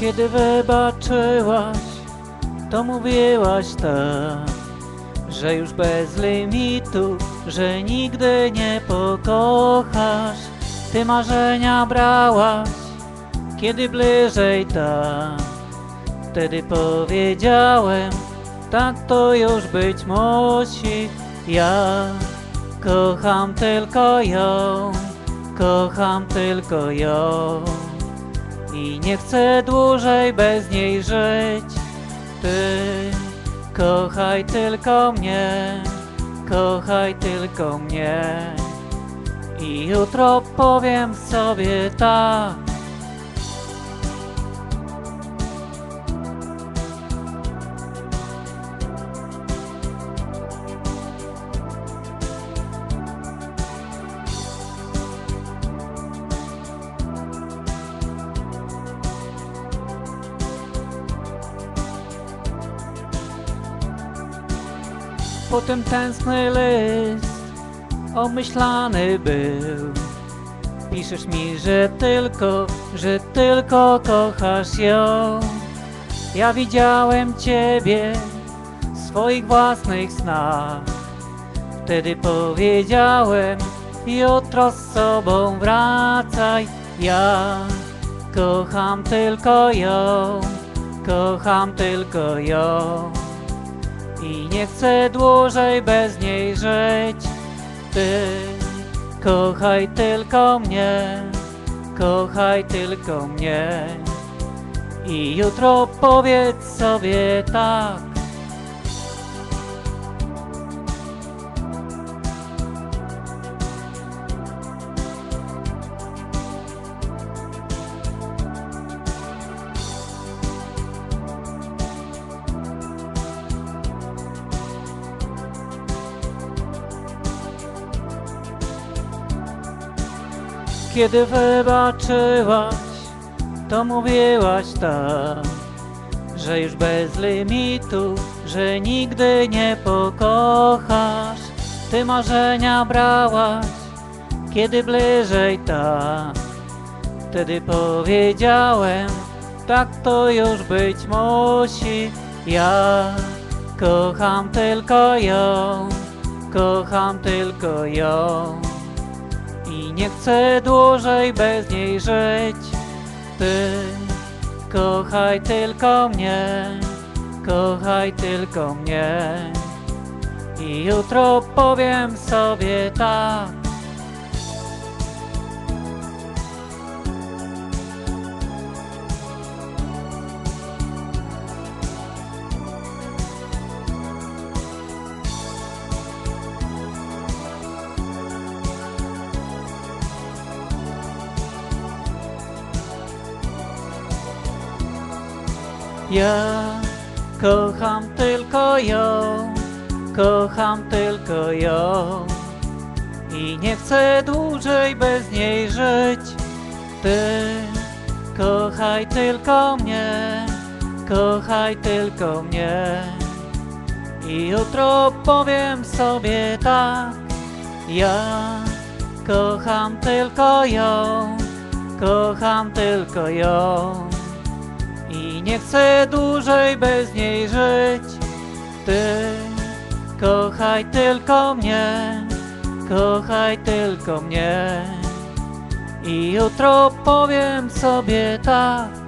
Kiedy wybaczyłaś, to mówiłaś tak, że już bez limitu, że nigdy nie pokochasz. Ty marzenia brałaś, kiedy bliżej tak. Wtedy powiedziałem, tak to już być musi. Ja kocham tylko ją, kocham tylko ją. I nie chcę dłużej bez niej żyć. Ty kochaj tylko mnie, kochaj tylko mnie. I jutro powiem sobie tak. Potem tęskny list omyślany był. Piszesz mi, że tylko, że tylko kochasz ją. Ja widziałem ciebie w swoich własnych snach. Wtedy powiedziałem, jutro z sobą wracaj. Ja kocham tylko ją, kocham tylko ją. I nie chcę dłużej bez niej żyć. Ty kochaj tylko mnie, kochaj tylko mnie. I jutro powiedz sobie tak. Kiedy wybaczyłaś, to mówiłaś tak, że już bez limitu, że nigdy nie pokochasz. Ty marzenia brałaś, kiedy bliżej tak. Wtedy powiedziałem, tak to już być musi. Ja kocham tylko ją, kocham tylko ją. Nie chcę dłużej bez niej żyć. Ty kochaj tylko mnie, kochaj tylko mnie. I jutro powiem sobie tak. Ja kocham tylko ją, kocham tylko ją i nie chcę dłużej bez niej żyć. Ty kochaj tylko mnie, kochaj tylko mnie i jutro powiem sobie tak. Ja kocham tylko ją, kocham tylko ją. I nie chcę dłużej bez niej żyć. Ty kochaj tylko mnie, kochaj tylko mnie. I jutro powiem sobie tak.